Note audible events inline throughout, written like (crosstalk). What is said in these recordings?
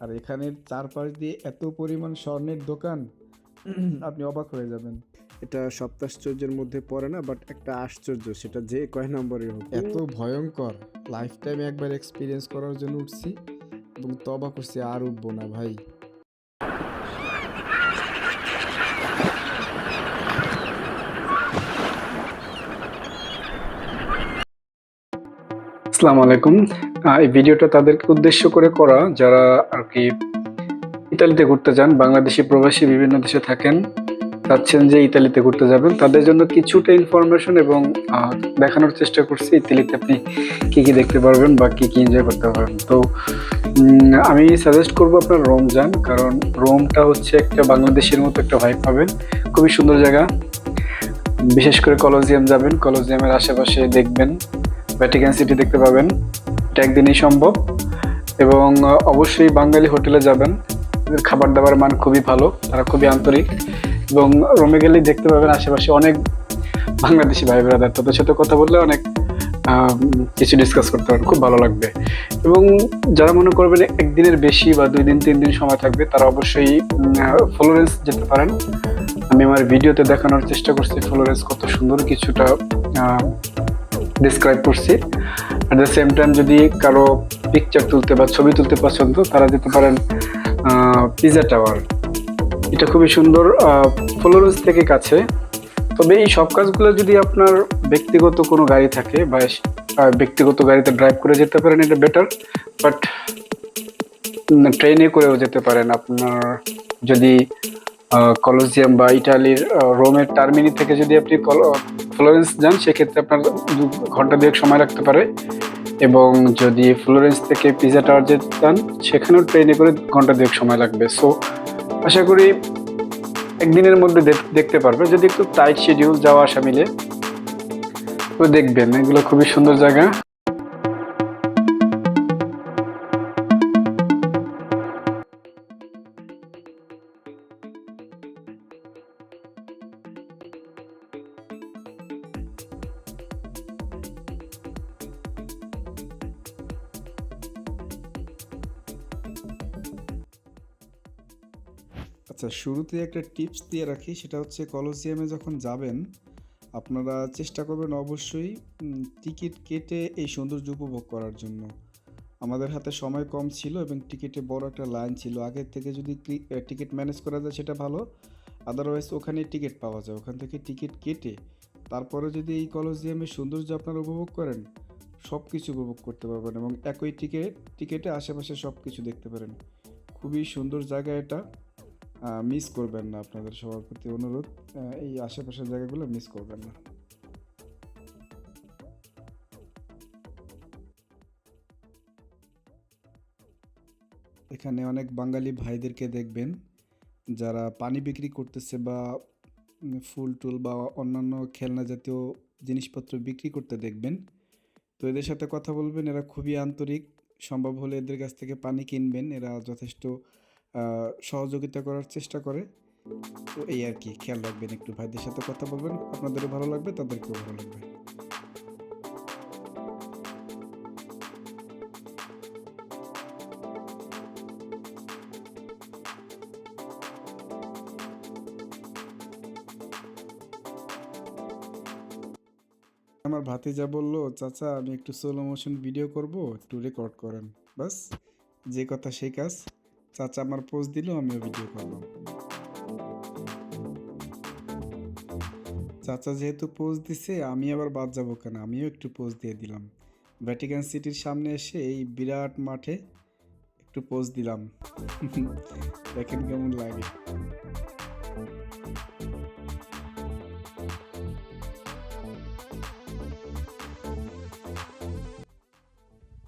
আর এখানের চারপাশ দিয়ে এত পরিমাণ স্বর্ণের দোকান (clears throat) আপনি অবাক হয়ে যাবেন। এটা সপ্তাশ্চর্যের মধ্যে পড়ে না বাট একটা আশ্চর্য সেটা যে কয় নম্বরে হোক। এত ভয়ঙ্কর লাইফ টাইমে একবার এক্সপিরিয়েন্স করার জন্য উঠছি এবং তবা করছি আর উঠবো না ভাই। আসসালামু আলাইকুম। এই ভিডিওটা তাদেরকে উদ্দেশ্য করে করা, যারা আর কি ইতালিতে ঘুরতে যান, বাংলাদেশি প্রবাসী বিভিন্ন দেশে থাকেন, চাচ্ছেন যে ইতালিতে ঘুরতে যাবেন, তাদের জন্য কিছুটা ইনফরমেশন এবং দেখানোর চেষ্টা করছি, ইতালিতে আপনি কি কি দেখতে পারবেন বা কি কি এনজয় করতে পারবেন। তো আমি সাজেস্ট করব আপনার রোম যান কারণ রোমটা হচ্ছে একটা বাংলাদেশের মতো একটা ভাইব পাবেন, খুবই সুন্দর জায়গা। বিশেষ করে কলোজিয়াম যাবেন কলোজিয়ামের আশেপাশে দেখবেন ভ্যাটিকান সিটি দেখতে পাবেন। এটা একদিনই সম্ভব। এবং অবশ্যই বাঙালি হোটেলে যাবেন। খাবার দাবার মান খুবই ভালো, তারা খুবই আন্তরিক। এবং রোমে গেলেই দেখতে পাবেন আশেপাশে অনেক বাংলাদেশি ভাই ব্রাদার। তাদের সাথে কথা বললে অনেক কিছু ডিসকাস করতে পারেন খুব ভালো লাগবে। এবং যারা মনে করবেন একদিনের বেশি বা দুই দিন, তিন দিন সময় থাকবে, তারা অবশ্যই ফ্লোরেন্স যেতে পারেন। আমি আমার ভিডিওতে দেখানোর চেষ্টা করছি ফ্লোরেন্স কত সুন্দর কিছুটা ডিসক্রাইব করছি। অ্যাট দ্য সেম টাইম যদি কারও পিকচার তুলতে বা ছবি তুলতে পছন্দ, তারা যেতে পারেন পিজা টাওয়ার এটা খুবই সুন্দর ফ্লোরেন্স থেকে কাছে। তবে এই সব কাজগুলো যদি আপনার ব্যক্তিগত কোনো গাড়ি থাকে বা ব্যক্তিগত গাড়িতে ড্রাইভ করে যেতে পারেন, এটা বেটার বাট ট্রেনে করেও যেতে পারেন আপনার যদি কলোজিয়াম বা ইটালির রোমের টার্মিনি থেকে যদি আপনি ফ্লোরেন্স যান, সেক্ষেত্রে আপনার দু ঘণ্টা দুয়েক সময় লাগতে পারে। এবং যদি ফ্লোরেন্স থেকে পিজা টাওয়ার যেতে চান সেখানেও ট্রেনে করে ঘণ্টা দুয়েক সময় লাগবে। সো আশা করি একদিনের মধ্যে দেখ- দেখতে পারবে। যদি একটু টাইট শিডিউল যাওয়া আসা মিলে, তো দেখবেন। এগুলো খুবই সুন্দর জায়গা। আচ্ছা শুরুতে একটা টিপস দিয়ে রাখি, সেটা হচ্ছে কলোসিয়ামে যখন যাবেন, আপনারা চেষ্টা করবেন অবশ্যই টিকিট কেটে এই সৌন্দর্য উপভোগ করার জন্য। আমাদের হাতে সময় কম ছিল এবং টিকিটে বড় একটা লাইন ছিল। আগের থেকে যদি টিকিট ম্যানেজ করা যায় সেটা ভালো আদারওয়াইজ ওখানে টিকিট পাওয়া যায়। ওখান থেকে টিকিট কেটে, তারপরে যদি এই কলোসিয়ামের সৌন্দর্য আপনারা উপভোগ করেন সব কিছু উপভোগ করতে পারবেন এবং একই টিকিট টিকিটে আশেপাশে সব কিছু দেখতে পারেন। খুবই সুন্দর জায়গা এটা। মিস করবেন না আপনাদের সবার প্রতি অনুরোধ। এই আশেপাশের জায়গাগুলো মিস করবেন না। এখানে অনেক বাঙালি ভাইদেরকে দেখবেন, যারা পানি বিক্রি করতেছে বা ফুল টুল বা অন্যান্য খেলনা জাতীয় জিনিসপত্র বিক্রি করতে দেখবেন। তো এদের সাথে কথা বলবেন, এরা খুবই আন্তরিক। সম্ভব হলে এদের কাছ থেকে পানি কিনবেন, এরা যথেষ্ট সহযোগিতা করার চেষ্টা করে। তো এই আর কি, খেয়াল রাখবেন, একটু ভাইদের সাথে কথা বলবেন। আপনাদেরও ভালো লাগবে, তাদেরকেও ভালো লাগবে। আমার ভাতিজা বলল, চাচা, আমি একটু স্লো মোশন ভিডিও করব, একটু রেকর্ড করেন। বাস, যে কথা সেই কাজ। চাচা আমার পোস্ট দিল, আমিও ভিডিও করলাম। চাচা যেহেতু পোজ দিছে, আমি আবার বাদ যাব কেন? আমিও একটু পোজ দিয়ে দিলাম। ভ্যাটিকান সিটির সামনে এসে এই বিরাট মাঠে একটু পোজ দিলাম। দেখেন কেমন লাগে।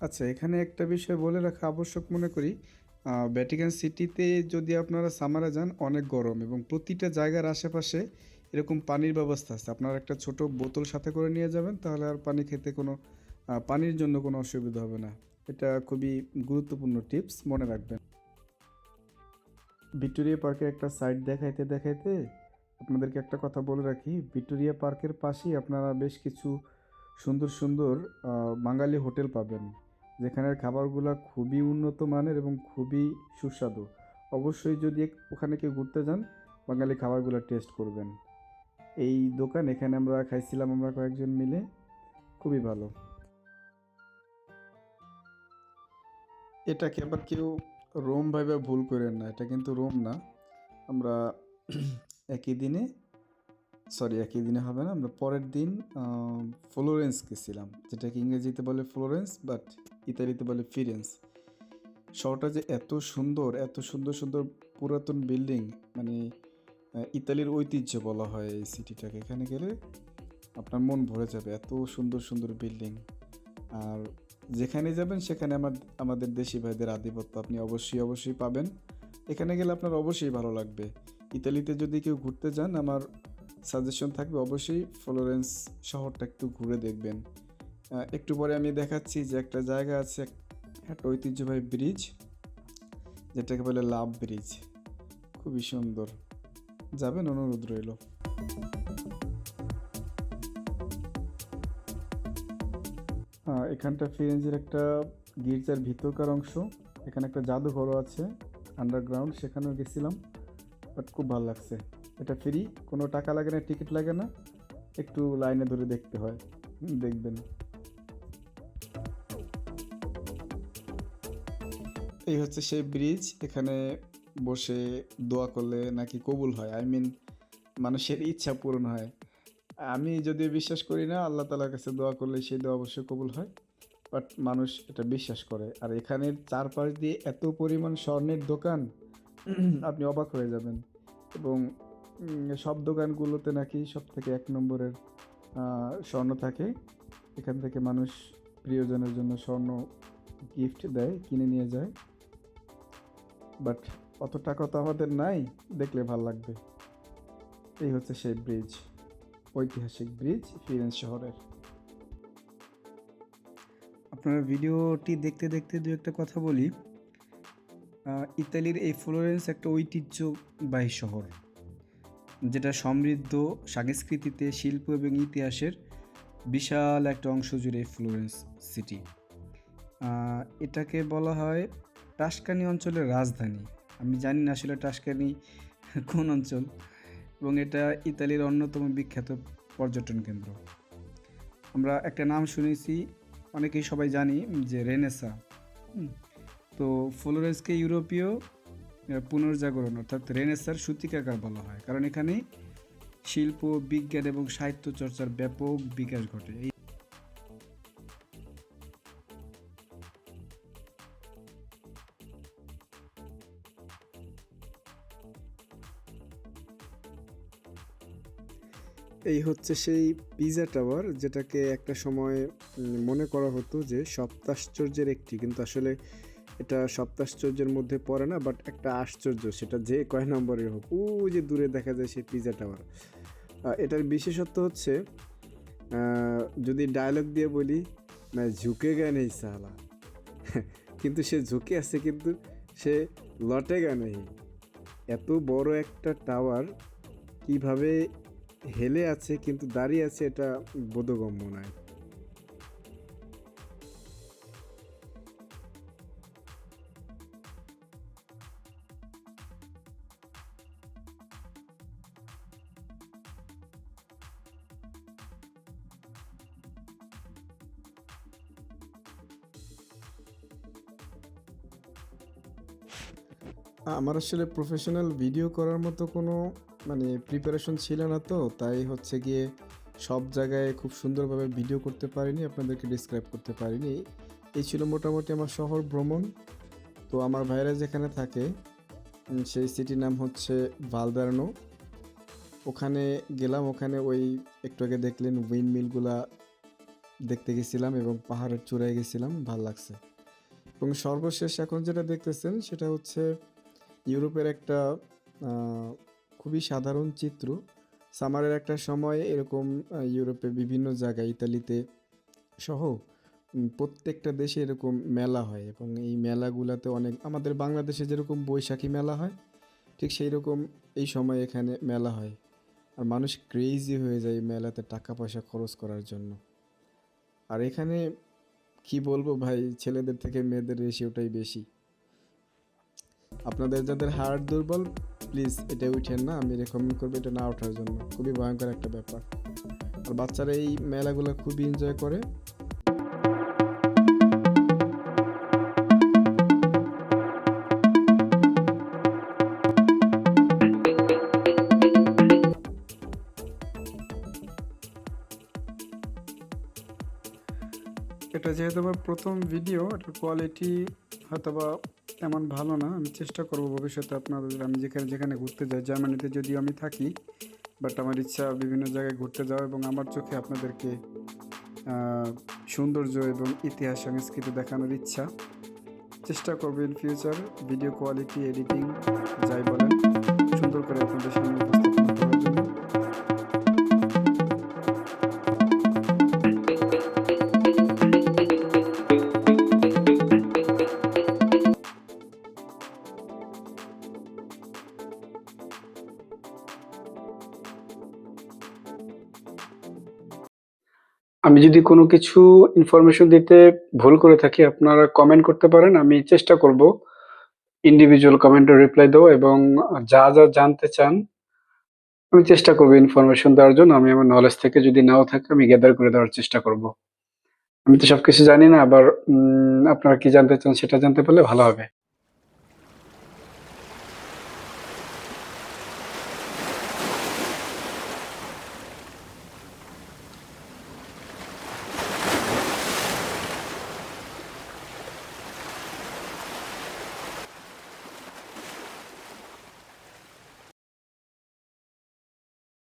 আচ্ছা এখানে একটা বিষয় বলে রাখা আবশ্যক মনে করি। ভ্যাটিকান সিটিতে যদি আপনারা সামারে যান, অনেক গরম এবং প্রতিটা জায়গার আশেপাশে এরকম পানির ব্যবস্থা আছে। আপনারা একটা ছোট বোতল সাথে করে নিয়ে যাবেন, তাহলে আর পানি খেতে কোনো পানির জন্য কোনো অসুবিধা হবে না। এটা খুবই গুরুত্বপূর্ণ টিপস, মনে রাখবেন। ভিক্টোরিয়া পার্কের একটা সাইড দেখাইতে দেখাইতে আপনাদেরকে একটা কথা বলে রাখি। ভিক্টোরিয়া পার্কের পাশেই আপনারা বেশ কিছু সুন্দর সুন্দর বাঙালি হোটেল পাবেন। যেখানের খাবারগুলো খুবই উন্নত মানের এবং খুবই সুস্বাদু। অবশ্যই যদি ওখানে কেউ ঘুরতে যান, বাঙালি খাবারগুলো টেস্ট করবেন। এই দোকান এখানে আমরা খাইছিলাম আমরা কয়েকজন মিলে। খুবই ভালো। এটাকে আবার কেউ রোম ভাবে ভুল করেন না, এটা কিন্তু রোম না। আমরা (clears throat) একই দিনে সরি একই দিনে হবে না, আমরা পরের দিন ফ্লোরেন্স গেছিলাম, যেটাকে ইংরেজিতে বলে ফ্লোরেন্স বাট ইতালিতে বলে ফিরেন্স। শহরটা যে এত সুন্দর এত সুন্দর সুন্দর পুরাতন বিল্ডিং মানে ইতালির ঐতিহ্য বলা হয় এই সিটিটাকে। এখানে গেলে আপনার মন ভরে যাবে এত সুন্দর সুন্দর বিল্ডিং। আর যেখানে যাবেন, সেখানে আমার, আমাদের দেশি ভাইদের আধিপত্য আপনি অবশ্যই অবশ্যই পাবেন। এখানে গেলে আপনার অবশ্যই ভালো লাগবে। ইতালিতে যদি কেউ ঘুরতে যান, আমার সাজেশন থাকবে অবশ্যই ফ্লোরেন্স শহরটা একটু ঘুরে দেখবেন। একটু পরে আমি দেখাচ্ছি যে একটা জায়গা আছে, একটা ঐতিহ্যবাহী ব্রিজ যেটাকে বলে লাভ ব্রিজ খুবই সুন্দর। যাবেন, অনুরোধ রইল। এখানটা ফিরেঞ্জের একটা গির্জার ভিতরকার অংশ। এখানে একটা জাদুঘরও আছে আন্ডারগ্রাউন্ড সেখানেও গেছিলাম। বাট খুব ভালো লাগছে। এটা ফ্রি কোনো টাকা লাগে না টিকিট লাগে না। একটু লাইনে ধরে দেখতে হয়। দেখবেন। এই হচ্ছে সেই ব্রিজ এখানে বসে দোয়া করলে নাকি কবুল হয়। আই মিন মানুষের ইচ্ছা পূরণ হয়। আমি যদিও বিশ্বাস করি না, আল্লাহ তালার কাছে দোয়া করলে সেই দোয়া অবশ্যই কবুল হয়। বাট মানুষ এটা বিশ্বাস করে। আর এখানের চারপাশ দিয়ে এত পরিমাণ স্বর্ণের দোকান, (clears throat) আপনি অবাক হয়ে যাবেন। এবং সব দোকানগুলোতে নাকি সব থেকে এক নম্বরের স্বর্ণ থাকে। এখান থেকে মানুষ প্রিয়জনের জন্য স্বর্ণ গিফট দেয়, কিনে নিয়ে যায়। বাট অত টাকা তো আমাদের নাই, দেখলে ভালো লাগবে। এই হচ্ছে সেই ব্রিজ ঐতিহাসিক ব্রিজ ফিরেন্স শহরের। আপনারা ভিডিওটি দেখতে দেখতে দু একটা কথা বলি। ইতালির এই ফ্লোরেন্স একটা ঐতিহ্যবাহী শহর, যেটা সমৃদ্ধ সংস্কৃতিতে, শিল্প এবং ইতিহাসের বিশাল একটা অংশ জুড়ে ফ্লোরেন্স সিটি। এটাকে বলা হয় টাস্কানি অঞ্চলের রাজধানী। আমি জানি না আসলে টাস্কানি কোন অঞ্চল এবং এটা ইতালির অন্যতম বিখ্যাত পর্যটন কেন্দ্র। আমরা একটা নাম শুনেছি, অনেকেই সবাই জানি যে রেনেসা। তো ফ্লোরেন্সকে ইউরোপীয় পুনর্জাগরণ অর্থাৎ রেনেসার সূতিকাগার বলা হয়। কারণ এখানে শিল্প, বিজ্ঞান এবং সাহিত্য চর্চার ব্যাপক বিকাশ ঘটে। এই হচ্ছে সেই পিজা টাওয়ার যেটাকে একটা সময় মনে করা হতো যে সপ্তাশ্চর্যের একটি। কিন্তু আসলে এটা সপ্তাশ্চর্যের মধ্যে পড়ে না বাট একটা আশ্চর্য, সেটা যে কয় নম্বরের হোক। ও যে দূরে দেখা যায় সেই পিজা টাওয়ার এটার বিশেষত্ব হচ্ছে যদি ডায়লগ দিয়ে বলি, না, ঝুঁকে গে নেই সালা। (laughs) কিন্তু সে ঝুঁকে আছে, কিন্তু সে লটে গে নেই। এত বড় একটা টাওয়ার কীভাবে হেলে আছে, কিন্তু দাঁড়িয়ে আছে এটা বোধগম্য নয়। আমার আসলে প্রফেশনাল ভিডিও করার মতো কোনো মানে প্রিপারেশন ছিল না তো, তাই হচ্ছে গিয়ে সব জায়গায় খুব সুন্দরভাবে ভিডিও করতে পারিনি, আপনাদেরকে ডিসক্রাইব করতে পারিনি। এই ছিল মোটামুটি আমার শহর ভ্রমণ। তো আমার ভাইরা যেখানে থাকে সেই সিটির নাম হচ্ছে ভালদার্নো ওখানে গেলাম, ওখানে ওই একটু আগে দেখলেন উইন্ড মিলগুলা দেখতে গেছিলাম এবং পাহাড়ের চূড়ায় গেছিলাম, ভালো লাগছে। এবং সর্বশেষ এখন যেটা দেখতেছেন, সেটা হচ্ছে ইউরোপের একটা খুবই সাধারণ চিত্র। সামারের একটা সময়ে এরকম ইউরোপে বিভিন্ন জায়গায়, ইতালিতে সহ প্রত্যেকটা দেশে এরকম মেলা হয় এবং এই মেলাগুলোতে অনেক, আমাদের বাংলাদেশে যেরকম বৈশাখী মেলা হয়, ঠিক সেই রকম এই সময় এখানে মেলা হয়। আর মানুষ ক্রেজি হয়ে যায় মেলাতে টাকা পয়সা খরচ করার জন্য। আর এখানে কি বলব ভাই, ছেলেদের থেকে মেয়েদের রেশিওটাই বেশি। আপনাদের যাদের হার্ট দুর্বল প্লিজ এটা উঠেন না, আমি রেকমেন্ড করব এটা না ওঠার জন্য। খুবই ভয়ঙ্কর একটা ব্যাপার। আর বাচ্চারা এই মেলাগুলো খুবই এনজয় করে। এটা যেহেতু আমার প্রথম ভিডিও এটার কোয়ালিটি হয়তো বা তেমন ভালো না। আমি চেষ্টা করব ভবিষ্যতে আপনাদের, আমি যেখানে যেখানে ঘুরতে যাই, জার্মানিতে যদি আমি থাকি বাট আমার ইচ্ছা বিভিন্ন জায়গায় ঘুরতে যাওয়া এবং আমার চোখে আপনাদেরকে সৌন্দর্য এবং ইতিহাস সংস্কৃতি দেখানোর ইচ্ছা। চেষ্টা করব in future video quality editing যাই বলেন, সুন্দর করে আপনাদের সামনে উপস্থাপনা আমি যদি কোনো কিছু ইনফরমেশন দিতে ভুল করে থাকি, আপনারা কমেন্ট করতে পারেন, আমি চেষ্টা করব ইন্ডিভিজুয়াল কমেন্টে রিপ্লাই দেবো এবং যা যা জানতে চান, আমি চেষ্টা করব ইনফরমেশন দেওয়ার জন্য। আমি আমার নলেজ থেকে যদি নাও থাকে, আমি গ্যাদার করে দেওয়ার চেষ্টা করব। আমি তো সবকিছু জানি না, আবার আপনারা কি জানতে চান সেটা জানতে পারলে ভালো হবে।